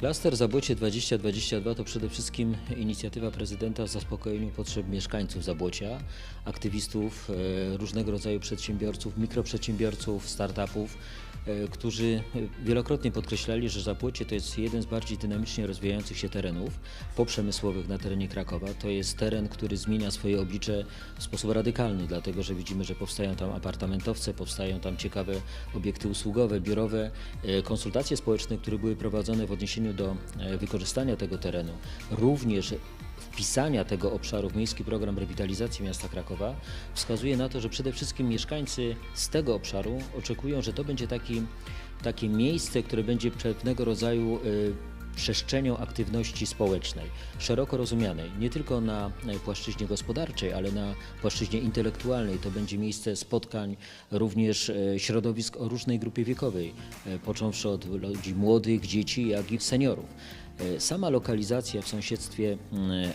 Klaster Zabłocie 2022 to przede wszystkim inicjatywa prezydenta w zaspokojeniu potrzeb mieszkańców Zabłocia, aktywistów, e, różnego rodzaju przedsiębiorców, mikroprzedsiębiorców, startupów, e, którzy wielokrotnie podkreślali, że Zabłocie to jest jeden z bardziej dynamicznie rozwijających się terenów poprzemysłowych na terenie Krakowa. To jest teren, który zmienia swoje oblicze w sposób radykalny, dlatego że widzimy, że powstają tam apartamentowce, powstają tam ciekawe obiekty usługowe, biurowe, e, konsultacje społeczne, które były prowadzone w odniesieniu do e, wykorzystania tego terenu, również wpisania tego obszaru w miejski program rewitalizacji miasta Krakowa wskazuje na to, że przede wszystkim mieszkańcy z tego obszaru oczekują, że to będzie taki, takie miejsce, które będzie pewnego rodzaju e, przestrzenią aktywności społecznej, szeroko rozumianej, nie tylko na e, płaszczyźnie gospodarczej, ale na płaszczyźnie intelektualnej. To będzie miejsce spotkań również e, środowisk o różnej grupie wiekowej, e, począwszy od ludzi młodych, dzieci, jak i seniorów. E, Sama lokalizacja w sąsiedztwie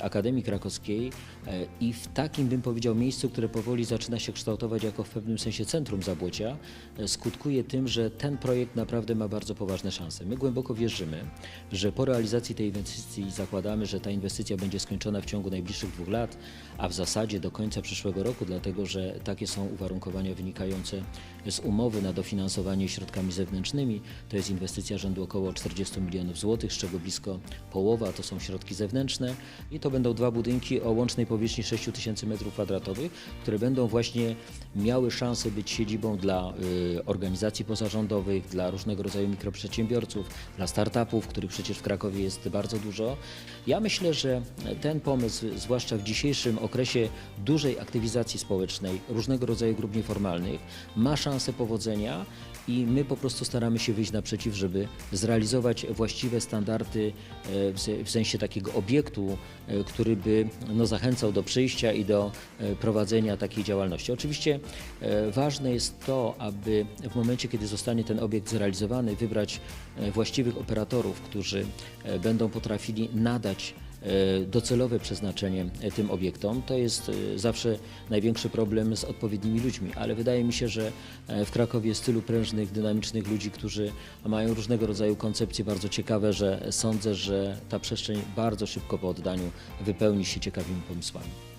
Akademii Krakowskiej e, i w takim, bym powiedział, miejscu, które powoli zaczyna się kształtować jako w pewnym sensie centrum Zabłocia, e, skutkuje tym, że ten projekt naprawdę ma bardzo poważne szanse. My głęboko wierzymy, że po realizacji tej inwestycji zakładamy, że ta inwestycja będzie skończona w ciągu najbliższych dwóch lat, a w zasadzie do końca przyszłego roku, dlatego że takie są uwarunkowania wynikające z umowy na dofinansowanie środkami zewnętrznymi. To jest inwestycja rzędu około 40 milionów złotych, z czego blisko połowa to są środki zewnętrzne i to będą dwa budynki o łącznej powierzchni 6 tysięcy m2, które będą właśnie miały szansę być siedzibą dla y, organizacji pozarządowych, dla różnego rodzaju mikroprzedsiębiorców, dla startupów, których przecież w Krakowie jest bardzo dużo. Ja myślę, że ten pomysł, zwłaszcza w dzisiejszym okresie dużej aktywizacji społecznej, różnego rodzaju grup nieformalnych, ma szansę powodzenia i my po prostu staramy się wyjść naprzeciw, żeby zrealizować właściwe standardy w se- w sensie takiego obiektu, e, który by no, zachęcał do przyjścia i do e, prowadzenia takiej działalności. Oczywiście e, ważne jest to, aby w momencie, kiedy zostanie ten obiekt zrealizowany, wybrać e, właściwych operatorów, którzy e, będą potrafili nadać e, docelowe przeznaczenie e, tym obiektom. To jest e, zawsze największy problem z odpowiednimi ludźmi, ale wydaje mi się, że e, w Krakowie jest tylu prężnych, dynamicznych ludzi, którzy mają różnego rodzaju koncepcje bardzo ciekawe, że sądzę, że ta przestrzeń bardzo szybko po oddaniu wypełni się ciekawymi pomysłami.